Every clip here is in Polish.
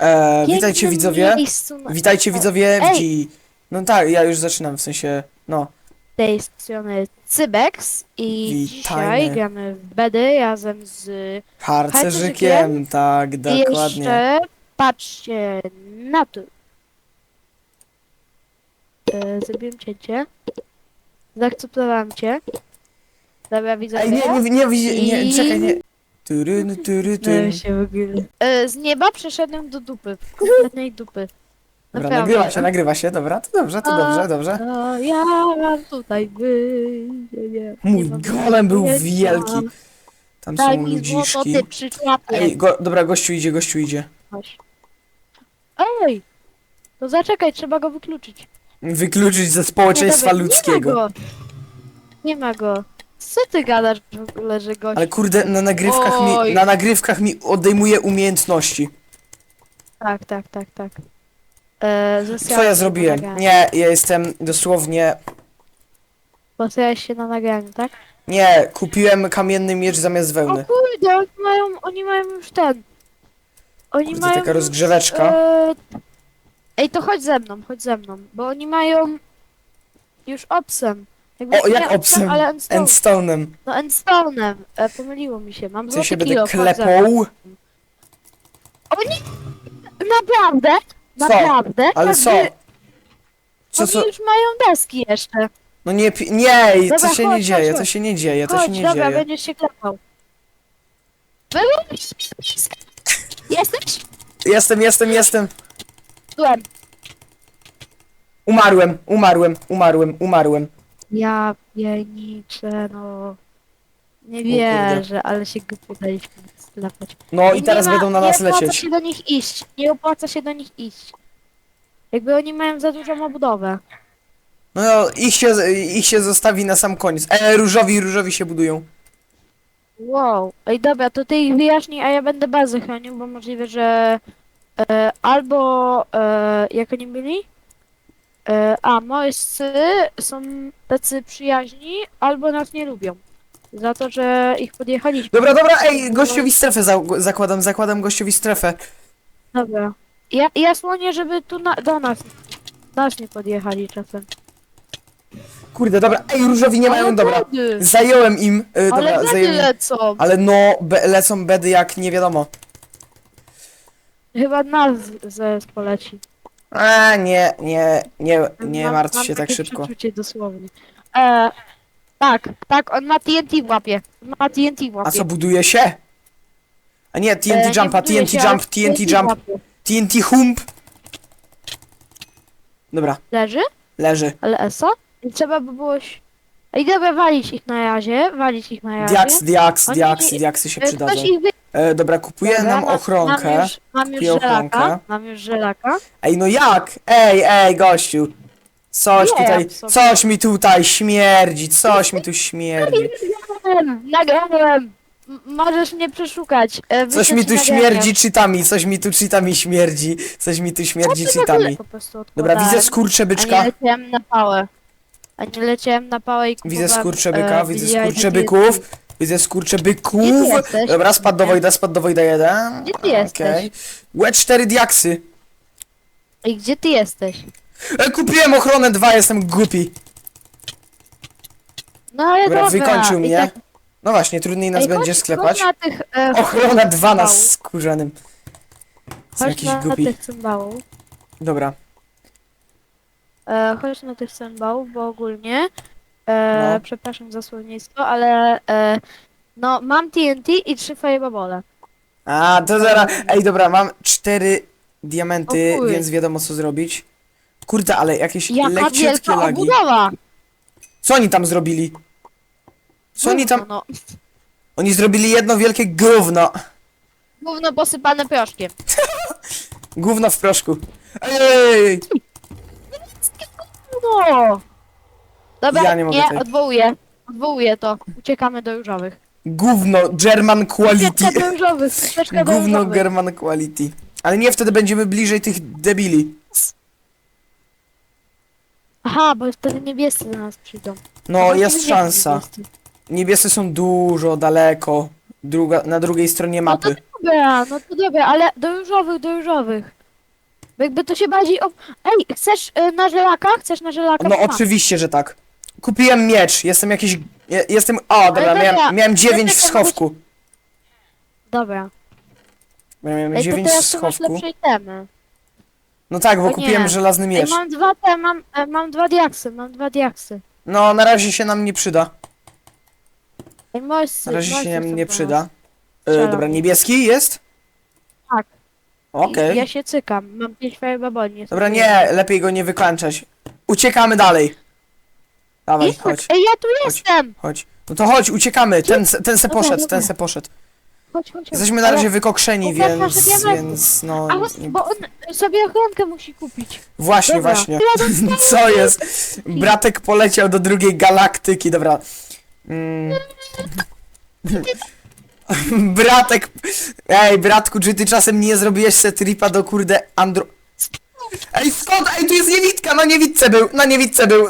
E, witajcie widzowie. Miejscu na Witajcie widzowie w Ej! dzi... No tak, ja już zaczynam, w sensie, no. tej strony Cybex i Witajmy. dzisiaj gramy w Bedy razem z Harcerzykiem, tak, i dokładnie. jeszcze patrzcie na to. E, zrobiłem cięcie. Zaakceptowałem cię. Dobra, widzę. Ej, nie, nie, nie, nie, nie, I- czekaj, nie. Turyn, tury, tyn. się w ogóle. E, z nieba przeszedłem do dupy. Kompletnej dupy. Dobra, Naprawdę. nagrywa się, nagrywa się, dobra, to dobrze, to A, dobrze, dobrze. No, ja mam tutaj być. Nie, nie, Mój nie mam golem był pojęcia. wielki. Tam Daj są mi złoto, ludziszki. ty. Ej, go, dobra, gościu idzie, gościu idzie. Ej! To zaczekaj, trzeba go wykluczyć. Wykluczyć ze Nie, społeczeństwa dobra, Nie ludzkiego. ma go. Nie ma go. Co ty gadasz w ogóle, że gość? Ale kurde, na nagrywkach Oj. mi, na nagrywkach mi odejmuje umiejętności. Tak, tak, tak, tak. E, Co ja zrobiłem? Nie, ja jestem dosłownie... Posrałeś się na nagraniu, tak? Nie, kupiłem kamienny miecz zamiast O wełny. kurde, oni mają, oni mają już ten. Oni Kurde, mają taka już, rozgrzeweczka. E... Ej, to chodź ze mną, chodź ze mną, bo oni mają już obsem. Jakby O, nie jak obsem? ale endstone. Endstone'em. No endstone'em. E, pomyliło mi się, mam Co złoty się będę kilo, ze mną. klepał? Oni... Naprawdę? Co? Naprawdę? Ale Jakby co? Co, Oni co? już mają deski jeszcze. No nie, pi- nie, Dobra, co się chodź, nie dzieje, chodź, to się nie dzieje, to Chodź, się nie dobra, dzieje. będziesz się klepał. Wy- Jesteś? Jestem, jestem, jestem. Byłem. Umarłem, umarłem, umarłem, umarłem. Ja pierniczę, no. Nie wierzę, ale się głupio daliśmy sklepać. No i teraz będą na nas Nie opłaca lecieć. się do nich iść. Nie opłaca się do nich iść. Jakby oni mają za dużą obudowę. No ich się, ich się zostawi na sam koniec. E, różowi, różowi się budują. Wow. Ej, dobra, to ty ich wyjaśnij, a ja będę bazę chronił, bo możliwe, że e, albo e, jak oni byli? E, a, morscy są tacy przyjaźni, albo nas nie lubią. Za to, że ich podjechaliśmy. Dobra, dobra, ej, gościowi strefę za, zakładam, zakładam gościowi strefę. Dobra. Ja, ja słonię, żeby tu na, do nas, nas nie podjechali czasem. Kurde, dobra, ej, różowi nie mają, Ale dobra. bedy, Zająłem im, e, dobra, Ale bedy zająłem. lecą. Ale no, be, lecą bedy jak nie wiadomo. Chyba nas z poleci. A, nie, nie, nie, nie Mam- martw mam się tak takie szybko. przeczucie dosłownie. E, tak, tak, on ma TNT w łapie. On ma TNT w łapie. A co, buduje się? A nie, E, TNT nie jumpa, buduje TNT się, ale jump, TNT w jump, łapie. TNT hump. Dobra, Leży? leży. Ale ESO? I trzeba by było... ś- Ej, dobra, walić ich na razie, walić ich na razie. Diaks, diaks, Oni- diaks, diaksy się E, przydadzą. Ktoś ich wy... E, dobra, kupuję Dobra, nam mam- ochronkę. Mam już, mam już Kupię żelaka, ochronkę. mam już żelaka. Ej, no jak? Ej, ej, gościu. Coś Nie, tutaj, sobie- coś mi tutaj śmierdzi, coś mi tu śmierdzi. Nagrałem, nagrałem. M- Możesz mnie przeszukać. E, Coś wyślę mi ci tu śmierdzi cheatami, coś mi tu cheatami śmierdzi, coś mi tu śmierdzi w ogóle po prostu Dobra, odkładałem, widzę A nie byczka. leciałem na pałę. A nie leciałem na pałę i Widzę kupowałem, e, widzę jajne skurcze diety. byków. Widzę skurcze byków. Gdzie ty jesteś? Dobra, spadł do Wojda, spadł do Wojda jeden. Gdzie ty jesteś? Okej. Łe cztery diaksy. Ej, gdzie ty jesteś? E, kupiłem ochronę dwa, jestem głupi. No ale Dobra, dobra. wykończył i mnie. Tak, No właśnie, trudniej nas ej, będzie chodź, sklepać. Na tych, e, Ochrona dwa na cymbałów. skórzanym. Są Chodź jakiś na, na głupi. tych cymbałów. Dobra. E, chodź na tych cymbałów, bo ogólnie... E, No. Przepraszam za słownictwo, ale... E, no, mam TNT i trzy firebabole. A, to zaraz. Ej, dobra, mam cztery diamenty, O więc wiadomo co zrobić. Kurde, ale jakieś Jaka leciutkie wielka lagi. obudowa! Co oni tam zrobili? Co oni tam... No, Oni zrobili jedno wielkie gówno. gówno posypane proszkiem. Gówno w proszku. Ej, ej, ej. No! Dobra, Ja nie mogę tej- odwołuję. Odwołuję to. Uciekamy do różowych. Gówno, German quality. Ucieczka do różowych, ucieczka do Gówno różowych. German quality. Ale nie, wtedy będziemy bliżej tych debili. Aha, bo wtedy niebiescy do nas przyjdą. No, jest szansa. niebiescy. Są dużo daleko. Druga, na drugiej stronie No to mapy. dobra, no to dobra, ale do różowych, do różowych. Bo Jakby to się bardziej... Ej, chcesz y, na żelaka? Chcesz na żelaka? No oczywiście, że tak. Kupiłem miecz, jestem jakiś... je- Jestem... O, dobra, dobra, miałem, miałem 9 w czekaj, schowku. Dobra. Miałem Ej, to 9 w teraz tu masz schowku. lepsze itemy. No tak, bo O nie. kupiłem żelazny Ej, miecz. mam dwa te, mam, e, mam dwa diaksy, mam dwa diaksy. No, na razie się nam nie przyda. Ej, Na razie się nam nie przyda. E, Strzelam. dobra, niebieski jest? Tak. Okej. Ja się cykam, mam pięć firebaboli. Dobra, nie, lepiej go nie wykańczać. Uciekamy dalej. Dawaj, Idź, chodź, Ej, ja tu Chodź. jestem! chodź. No to chodź, uciekamy. Ten, se- ten se Dobra, poszedł, dobra. ten se poszedł. Chodź, chodź. Jesteśmy na Ale- razie wykokszeni, więc, diamenty. więc no... Nie- bo on sobie ochronkę musi kupić. Właśnie, Dobra. właśnie. Co jest? Bratek poleciał do drugiej galaktyki, dobra. Mm. Bratek... Ej, bratku, czy ty czasem nie zrobiłeś se tripa do kurde Andro... Ej, skąd? Ej, tu jest niewidka, na niewidce był, na niewidce był.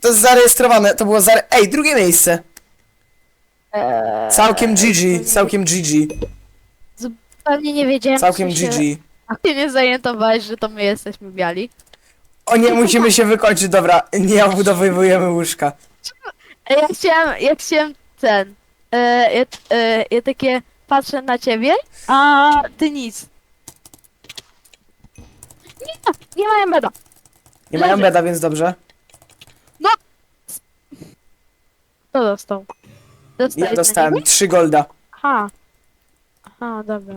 To jest zarejestrowane, to było zare... Ej, drugie miejsce. Eee, Całkiem GG, całkiem GG, Pewnie nie wiedziałem. całkiem się- GG. A ty nie zorientowałeś, że to my jesteśmy biali. O nie, musimy się wykończyć, dobra, nie obudowujemy łóżka. Ja chciałem, ja chciałem ten. E, ja, e, ja takie patrzę na ciebie, a ty nic. Nie, nie mają beda. Nie mają Leży. beda, więc dobrze. Kto dostał? Dostałeś Ja dostałem? 3 golda. Aha. Aha, dobra.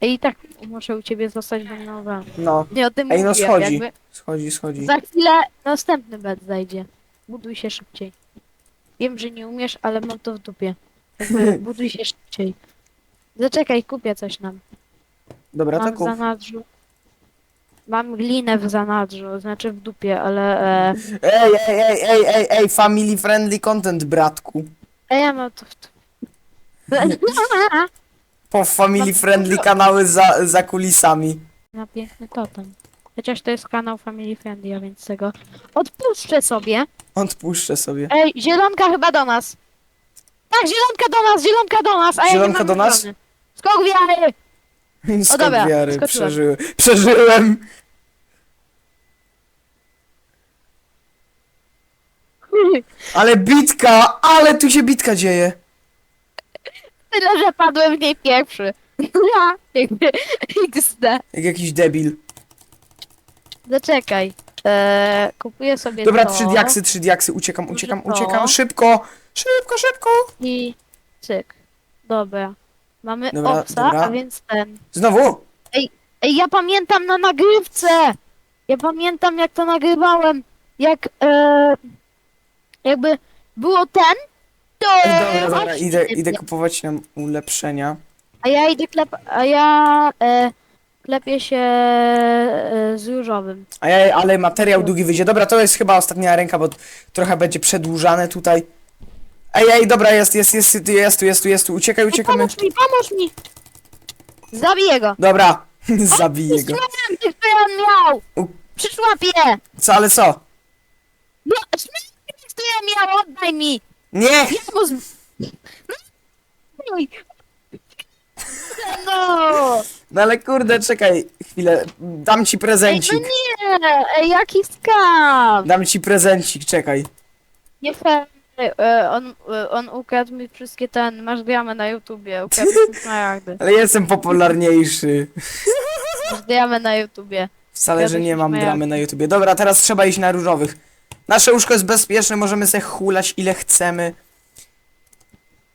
Ej, i tak muszę u ciebie zostać, bo wam. No. Nie o tym Ej, no schodzi. jakby Schodzi, schodzi. Za chwilę następny bed zajdzie. Buduj się szybciej. Wiem, że nie umiesz, ale mam to w dupie. Jakby Buduj się szybciej. Zaczekaj, kupię coś nam. Dobra, to Mam w kup. zanadrzu. Mam glinę w zanadrzu, znaczy w dupie, ale... E... Ej, ej, ej, ej, ej, ej, family friendly content, bratku. A ja mam to. Po family friendly kanały za, za kulisami. Na piękny totem. Chociaż to jest kanał Family Friendly, a więc tego odpuszczę sobie. Odpuszczę sobie. Ej, zielonka chyba do nas. Tak, zielonka do nas, zielonka do nas, a ja Zielonka nie mam do nas? obrony. Skok wiary! Skąd dobra, wiary, przeżyłem. Przeżyłem! Ale bitka, ale tu się bitka dzieje. Tyle, że padłem w niej pierwszy. Ja, jakby XD. Jak jakiś debil. Zaczekaj. Eee, kupuję sobie Dobra, to trzy diaksy, trzy diaksy, uciekam, uciekam, to? uciekam, szybko! Szybko, szybko! i cyk. Dobra. Mamy Dobra, obsa, dobra. a więc ten. Znowu! Ej, ja pamiętam na nagrywce! Ja pamiętam jak to nagrywałem. Jak e, jakby było ten, to dobra, dobra, właśnie idę, idę kupować nam ulepszenia. A ja idę klep, a ja e, klepię się e, z różowym. A ja, ale materiał długi wyjdzie. Dobra, to jest chyba ostatnia ręka, bo trochę będzie przedłużane tutaj. Ej, ej, dobra, jest, jest, jest, jest, jest tu, jest tu, jest tu, uciekaj, uciekamy. pomóż mi, pomóż mi! Zabiję go! Dobra, zabiję go. Tych, które on miał! U- Przyszłapię! Co, ale co? No, śmiech, które miał, oddaj mi! Nie! Ja mu z... No No! No ale kurde, czekaj chwilę, dam ci Ej, no prezencik. nie! Ej, jaki skam! Dam ci prezencik, czekaj. Nie fair. E, on, e, on ukradł mi wszystkie ten, masz diamę na YouTubie, ukradł mi smaragdy. Ale jestem popularniejszy. Masz diamę na YouTubie. Wcale, że nie mam dramy na YouTubie. Dobra, teraz trzeba iść na różowych. Nasze łóżko jest bezpieczne, możemy se hulać ile chcemy.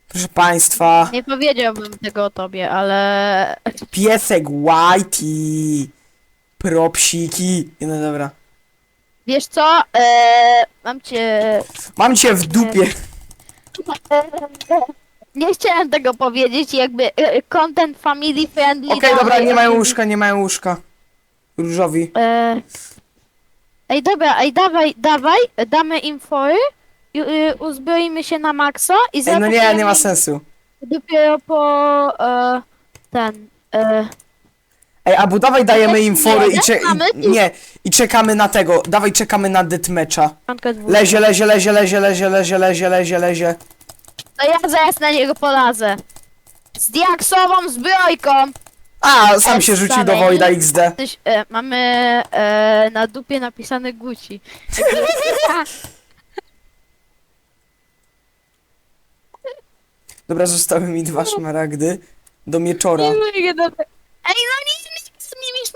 Proszę państwa, Nie powiedziałbym tego o tobie, ale... piesek Whitey. Propsiki. No dobra. Wiesz co? E, mam cię... Mam cię w dupie. Nie chciałem tego powiedzieć, jakby e, content family friendly. Okej, dobra, nie mają jakby- łóżka, nie mają łóżka. Różowi. E, ej, dobra, ej, dawaj, dawaj, damy im fory, i, y, uzbroimy się na maksa i Ej, no nie, nie ma sensu. Dopiero po e, ten. E, Ej, a dawaj dajemy im fory i, cze- Mamy? i nie, i czekamy na tego. Dawaj czekamy na deathmatcha. Lezie, lezie, lezie, lezie, lezie, lezie, lezie, lezie, lezie. To ja zaraz na niego polazę. Z diaksową zbrojką! A, sam się rzucił do Wojda XD. Coś, e, mamy e, na dupie napisane Gucci. Dobra, zostały mi dwa szmaragdy do mieczora. Ej, no nie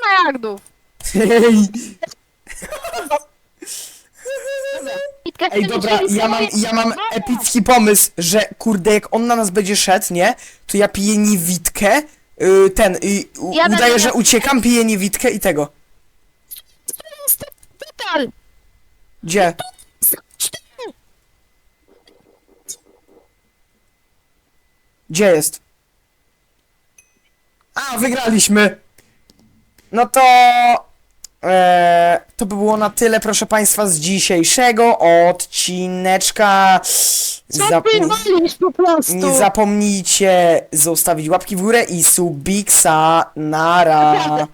nie z nimi smaragdów! Ej, dobra, ja mam, ja mam epicki pomysł, że kurde, jak on na nas będzie szedł, nie? To ja piję niewidkę, y, ten, y, u, Ja udaję, że miał- uciekam, piję niewidkę i tego. Total! Gdzie? Gdzie jest? A, wygraliśmy! No to... E, to by było na tyle, proszę Państwa, z dzisiejszego odcineczka. Po prostu? nie zapomnijcie zostawić łapki w górę i subiksa. Nara.